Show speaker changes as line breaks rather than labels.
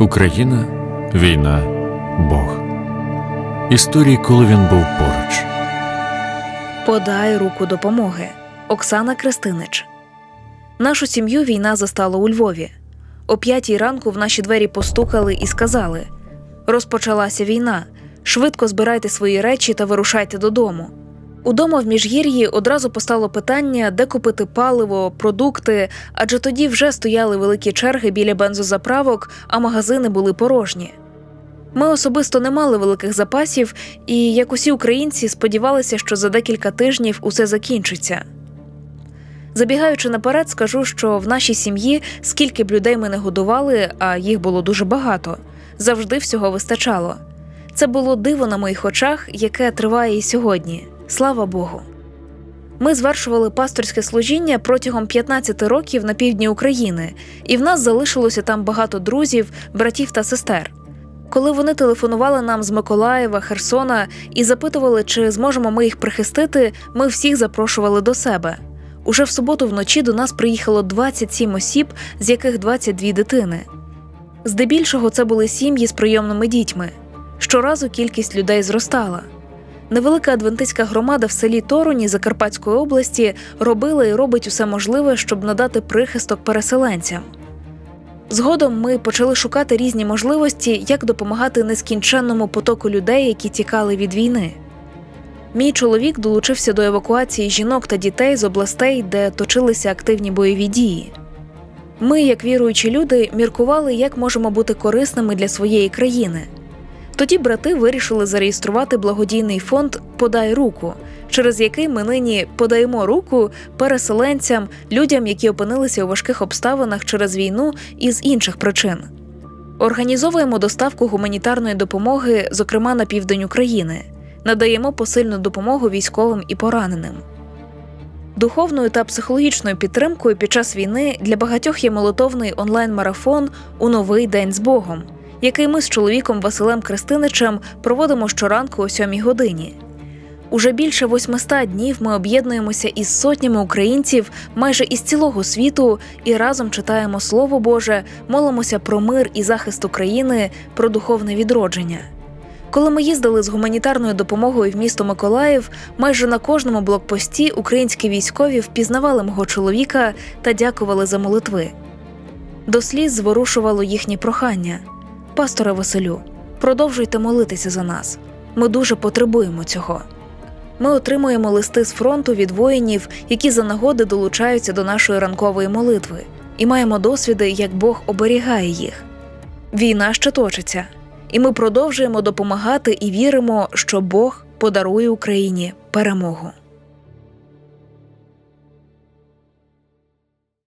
Україна, війна, Бог. Історії, коли він був поруч.
Подай руку допомоги. Оксана Крестинич. Нашу сім'ю війна застала у Львові. О п'ятій ранку в наші двері постукали і сказали: Розпочалася війна. Швидко збирайте свої речі та вирушайте додому. Удома в міжгір'ї одразу постало питання, де купити паливо, продукти, адже тоді вже стояли великі черги біля бензозаправок, а магазини були порожні. Ми особисто не мали великих запасів, і, як усі українці, сподівалися, що за декілька тижнів усе закінчиться. Забігаючи наперед, скажу, що в нашій сім'ї, скільки б людей ми не годували, а їх було дуже багато, завжди всього вистачало. Це було диво на моїх очах, яке триває і сьогодні. Слава Богу. Ми звершували пасторське служіння протягом 15 років на півдні України, і в нас залишилося там багато друзів, братів та сестер. Коли вони телефонували нам з Миколаєва, Херсона і запитували, чи зможемо ми їх прихистити, ми всіх запрошували до себе. Уже в суботу вночі до нас приїхало 27 осіб, з яких 22 дитини. Здебільшого це були сім'ї з прийомними дітьми. Щоразу кількість людей зростала. Невелика адвентистська громада в селі Торуні Закарпатської області робила і робить усе можливе, щоб надати прихисток переселенцям. Згодом ми почали шукати різні можливості, як допомагати нескінченному потоку людей, які тікали від війни. Мій чоловік долучився до евакуації жінок та дітей з областей, де точилися активні бойові дії. Ми, як віруючі люди, міркували, як можемо бути корисними для своєї країни. Тоді брати вирішили зареєструвати благодійний фонд Подай руку, через який ми нині подаємо руку переселенцям, людям, які опинилися у важких обставинах через війну і з інших причин. Організовуємо доставку гуманітарної допомоги, зокрема на південь України, надаємо посильну допомогу військовим і пораненим. Духовною та психологічною підтримкою під час війни для багатьох є молитовний онлайн-марафон у новий день з Богом, який ми з чоловіком Василем Крестиничем проводимо щоранку о 7 годині. Уже більше 800 днів ми об'єднуємося із сотнями українців майже із цілого світу і разом читаємо Слово Боже, молимося про мир і захист України, про духовне відродження. Коли ми їздили з гуманітарною допомогою в місто Миколаїв, майже на кожному блокпості українські військові впізнавали мого чоловіка та дякували за молитви. До сліз зворушувало їхні прохання. Пасторе Василю, продовжуйте молитися за нас. Ми дуже потребуємо цього. Ми отримуємо листи з фронту від воїнів, які за нагоди долучаються до нашої ранкової молитви, і маємо досвіди, як Бог оберігає їх. Війна ще точиться, і ми продовжуємо допомагати і віримо, що Бог подарує Україні перемогу.